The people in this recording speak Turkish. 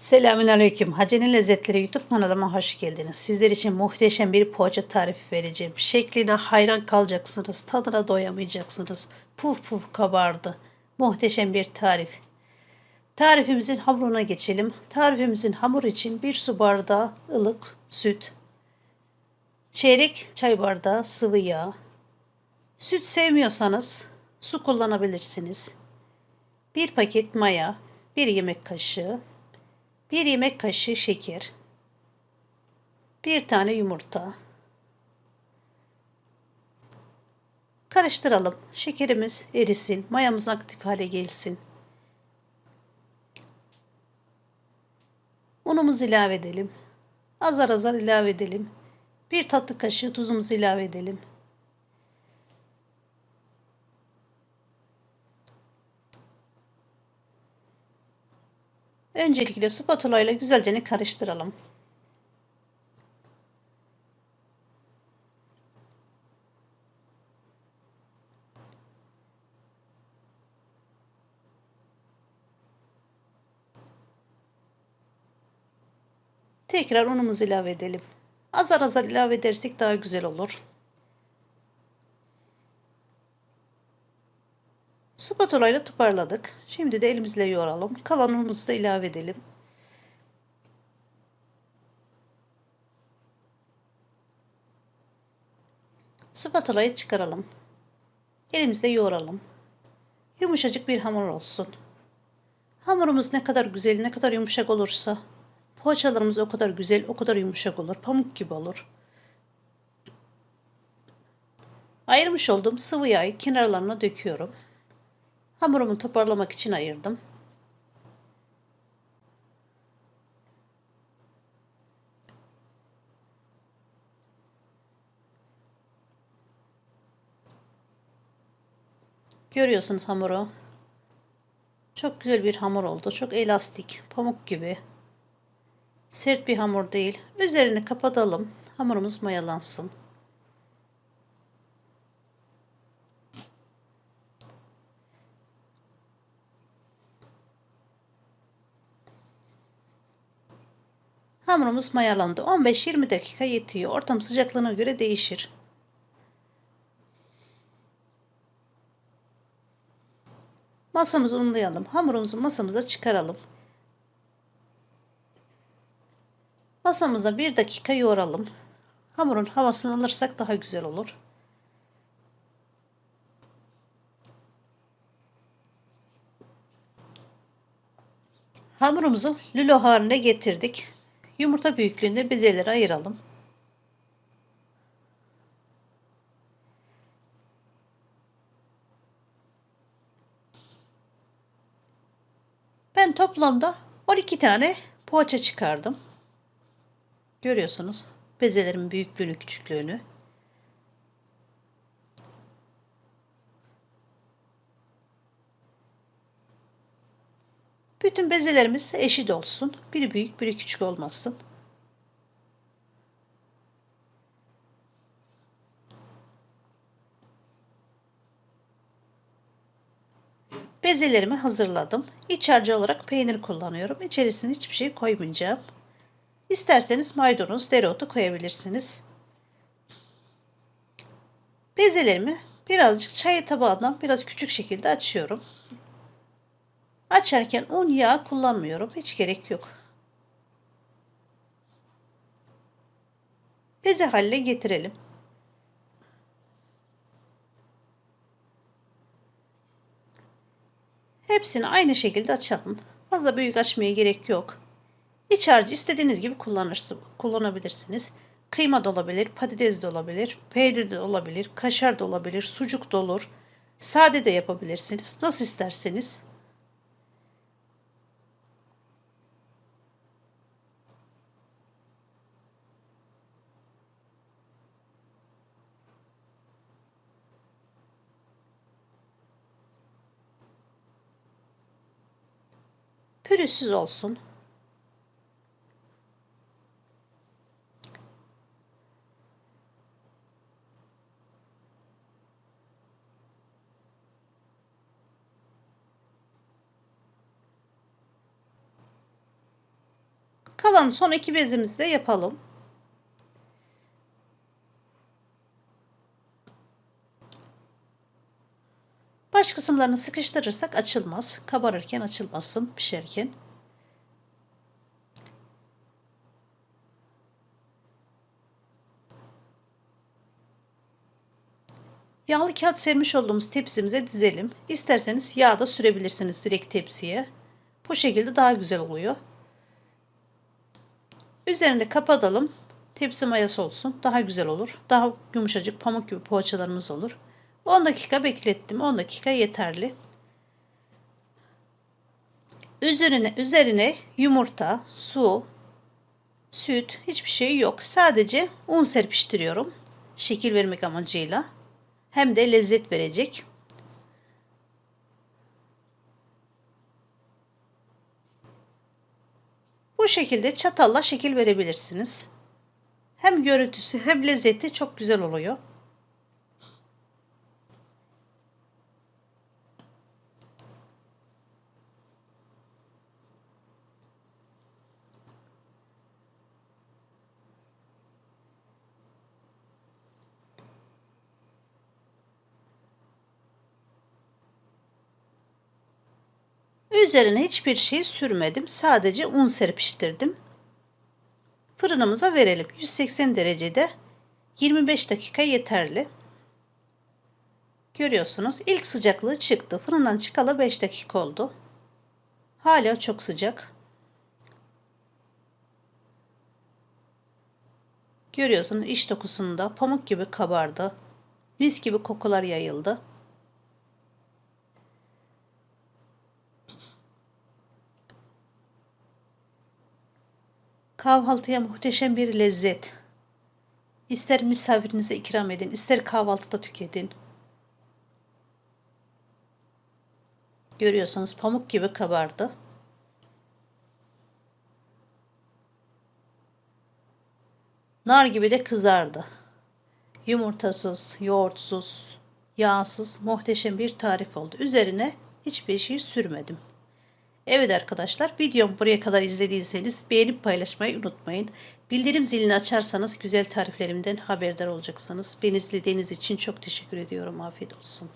Selamünaleyküm. Hace'nin Lezzetleri YouTube kanalıma hoş geldiniz. Sizler için muhteşem bir poğaça tarifi vereceğim. Şekline hayran kalacaksınız. Tadına doyamayacaksınız. Puf puf kabardı. Muhteşem bir tarif. Tarifimizin hamuruna geçelim. Tarifimizin hamuru için bir su bardağı ılık süt, çeyrek çay bardağı sıvı yağ, süt sevmiyorsanız su kullanabilirsiniz. Bir paket maya, bir yemek kaşığı, 1 yemek kaşığı şeker, 1 tane yumurta. Karıştıralım. Şekerimiz erisin, mayamız aktif hale gelsin. Unumuzu ilave edelim. Azar azar ilave edelim. Bir tatlı kaşığı tuzumuzu ilave edelim. Öncelikle spatula ile güzelce karıştıralım. Tekrar unumuzu ilave edelim. Azar azar ilave edersek daha güzel olur. Spatula toparladık. Şimdi de elimizle yoğuralım. Kalan unumuzu da ilave edelim. Spatula'yı çıkaralım. Elimizle yoğuralım. Yumuşacık bir hamur olsun. Hamurumuz ne kadar güzel, ne kadar yumuşak olursa poğaçalarımız o kadar güzel, o kadar yumuşak olur. Pamuk gibi olur. Ayırmış olduğum sıvı yağı kenarlarına döküyorum. Hamurumu toparlamak için ayırdım. Görüyorsunuz hamuru. Çok güzel bir hamur oldu. Çok elastik, pamuk gibi. Sert bir hamur değil. Üzerini kapatalım. Hamurumuz mayalansın. Hamurumuz mayalandı. 15-20 dakika yetiyor. Ortam sıcaklığına göre değişir. Masamızı unlayalım. Hamurumuzu masamıza çıkaralım. Masamıza bir dakika yoğuralım. Hamurun havasını alırsak daha güzel olur. Hamurumuzu lülo haline getirdik. Yumurta büyüklüğünde bezeleri ayıralım. Ben toplamda 12 tane poğaça çıkardım. Görüyorsunuz bezelerin büyüklüğünü, küçüklüğünü. Bütün bezelerimiz eşit olsun. Biri büyük, biri küçük olmasın. Bezelerimi hazırladım. İç harcı olarak peynir kullanıyorum. İçerisine hiçbir şey koymayacağım. İsterseniz maydanoz, dereotu koyabilirsiniz. Bezelerimi birazcık çay tabağından biraz küçük şekilde açıyorum. Açarken un yağ kullanmıyorum. Hiç gerek yok. Beze haline getirelim. Hepsini aynı şekilde açalım. Fazla büyük açmaya gerek yok. İç harcı istediğiniz gibi kullanırsınız, kullanabilirsiniz. Kıyma da olabilir, patates de olabilir, peynir de olabilir, kaşar da olabilir, sucuk da olur. Sade de yapabilirsiniz. Nasıl isterseniz. Pürüzsüz olsun. Kalan son iki bezimizi de yapalım. Baş kısımlarını sıkıştırırsak açılmaz. Kabarırken açılmasın pişerken. Yağlı kağıt sermiş olduğumuz tepsimize dizelim. İsterseniz yağ da sürebilirsiniz direkt tepsiye. Bu şekilde daha güzel oluyor. Üzerine kapatalım. Tepsi mayası olsun. Daha güzel olur. Daha yumuşacık pamuk gibi poğaçalarımız olur. 10 dakika beklettim. 10 dakika yeterli. Üzerine üzerine yumurta, su, süt hiçbir şey yok. Sadece un serpiştiriyorum. Şekil vermek amacıyla. Hem de lezzet verecek. Bu şekilde çatalla şekil verebilirsiniz. Hem görüntüsü hem lezzeti çok güzel oluyor. Üzerine hiçbir şey sürmedim. Sadece un serpiştirdim. Fırınımıza verelim. 180 derecede 25 dakika yeterli. Görüyorsunuz ilk sıcaklığı çıktı. Fırından çıkalı 5 dakika oldu. Hala çok sıcak. Görüyorsunuz iç dokusunda pamuk gibi kabardı. Mis gibi kokular yayıldı. Kahvaltıya muhteşem bir lezzet. İster misafirinize ikram edin, ister kahvaltıda tüketin. Görüyorsunuz pamuk gibi kabardı. Nar gibi de kızardı. Yumurtasız, yoğurtsuz, yağsız muhteşem bir tarif oldu. Üzerine hiçbir şey sürmedim. Evet arkadaşlar videomu buraya kadar izlediyseniz beğenip paylaşmayı unutmayın. Bildirim zilini açarsanız güzel tariflerimden haberdar olacaksınız. Beni izlediğiniz için çok teşekkür ediyorum. Afiyet olsun.